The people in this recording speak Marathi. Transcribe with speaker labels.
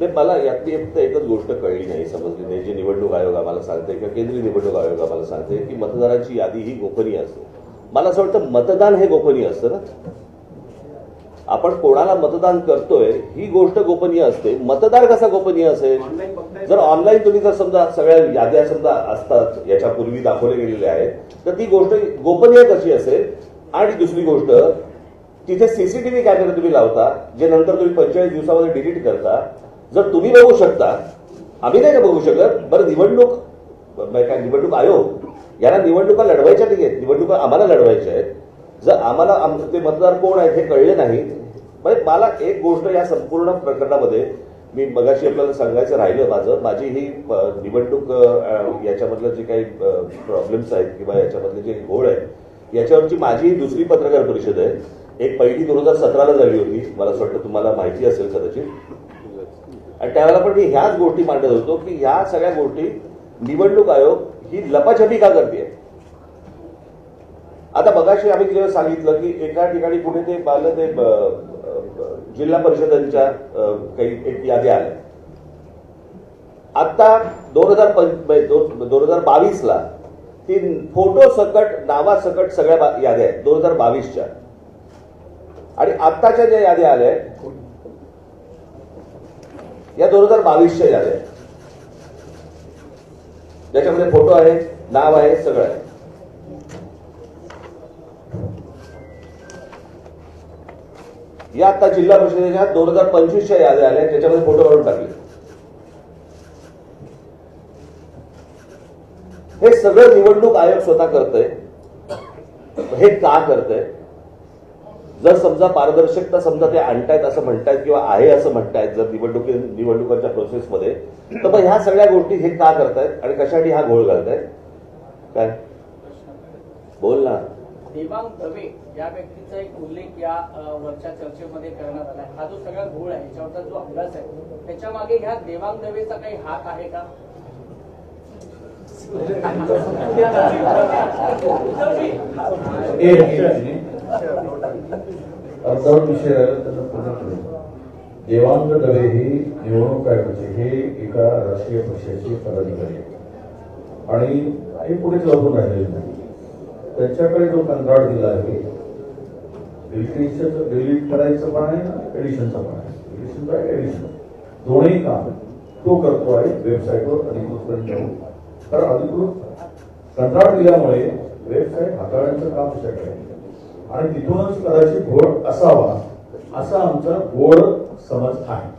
Speaker 1: ते मला यातली फक्त एकच गोष्ट कळली नाही समजली नाही. जे निवडणूक आयोग आम्हाला सांगते किंवा केंद्रीय निवडणूक आयोग आम्हाला सांगते की मतदारांची यादी ही गोपनीय असते मला असं वाटतं मतदान हे गोपनीय असतं ना? आपण कोणाला मतदान करतोय ही गोष्ट गोपनीय असते. मतदार कसा गोपनीय असेल? जर ऑनलाईन तुम्ही जर समजा सगळ्या याद्या समजा असतात याच्यापूर्वी दाखवले गेलेले आहेत तर ती गोष्ट गोपनीय कशी असेल? आणि दुसरी गोष्ट तिथे सीसीटीव्ही कॅमेरे तुम्ही लावता जे नंतर तुम्ही पंचेचाळीस दिवसामध्ये डिलीट करता जर तुम्ही बघू शकता आम्ही नाही का बघू शकत बरं निवडणूक काय निवडणूक आयोग यांना निवडणुका लढवायच्या नाही आहेत निवडणुका आम्हाला लढवायच्या आहेत. जर आम्हाला आमचं ते मतदार कोण आहेत हे कळले नाही म्हणजे मला एक गोष्ट या संपूर्ण प्रकरणामध्ये मी मगाशी आपल्याला सांगायचं राहिलं माझं माझी ही निवडणूक याच्यामधलं जे काही प्रॉब्लेम्स आहेत किंवा याच्यामधले जे घोळ आहेत याच्यावरची माझी ही दुसरी पत्रकार परिषद आहे. एक पहिली दोन हजार सतराला झाली होती. मला असं वाटतं तुम्हाला माहिती असेल कदाचित. आणि त्यावेळेला पण मी ह्याच गोष्टी मांडत होतो की ह्या सगळ्या गोष्टी निवडणूक आयोग ही लपाछपी का करते? आता बघाशी आम्ही जेव्हा सांगितलं की एका ठिकाणी कुठे ते पाहिलं ते जिल्हा परिषदांच्या काही एक यादी आल्या. आता दोन हजार म्हणजे दोन हजार बावीसला ती फोटो सकट नावासकट सगळ्या याद्या आहेत दोन हजार बावीसच्या. आणि आत्ताच्या ज्या याद्या आल्या आहेत, या दोन हजार बावीसच्या याद्या ज्याच्यामध्ये फोटो आहे नाव आहे सगळं आहे. या आता जिल्हा परिषदेच्या दोन हजार पंचवीसच्या याद्या आल्या त्याच्यामध्ये फोटो काढून टाकले. हे सगळं निवडणूक आयोग स्वतः करतय. हे का करतय? जर समजा पारदर्शकता समजा ते आणतायत असं म्हणतायत किंवा आहे असं म्हणतायत जर निवडणुकी निवडणुकांच्या प्रोसेसमध्ये तर मग ह्या सगळ्या गोष्टी हे का करतायत आणि कशासाठी हा घोळ घालतायत? काय? बोल ना.
Speaker 2: देवांग दवे या व्यक्तीचा एक उल्लेख या वरच्या चर्चेमध्ये करण्यात आलाय. हा जो सगळा घोळ आहे याच्यावरचा जो अभ्यास आहे त्याच्यामागे ह्या देवांग दवेचा काही हात आहे का?
Speaker 3: अर्धवट विषय राहिला त्यांना पूर्ण करू देवांग दवे ही निवडणूक आयोगाचे हे एका राष्ट्रीय पक्षाचे पदाधिकारी आणि हे पुढे लागून राहिलेले नाही. त्यांच्याकडे जो कंत्राट दिला आहे डिलिटेशनचं डिलीट करायचं पण आहे ना एडिशनचं पण आहे. एडिशनचा एडिशन दोन्ही काम तो करतो आहे वेबसाईटवर अधिकृतपर्यंत जाऊन. कारण अधिकृत कंत्राट दिल्यामुळे वेबसाईट हाताळण्याचं काम त्याच्याकडे आहे. आणि तिथूनच कदाचित घोळ असावा असा आमचा गोड समज आहे.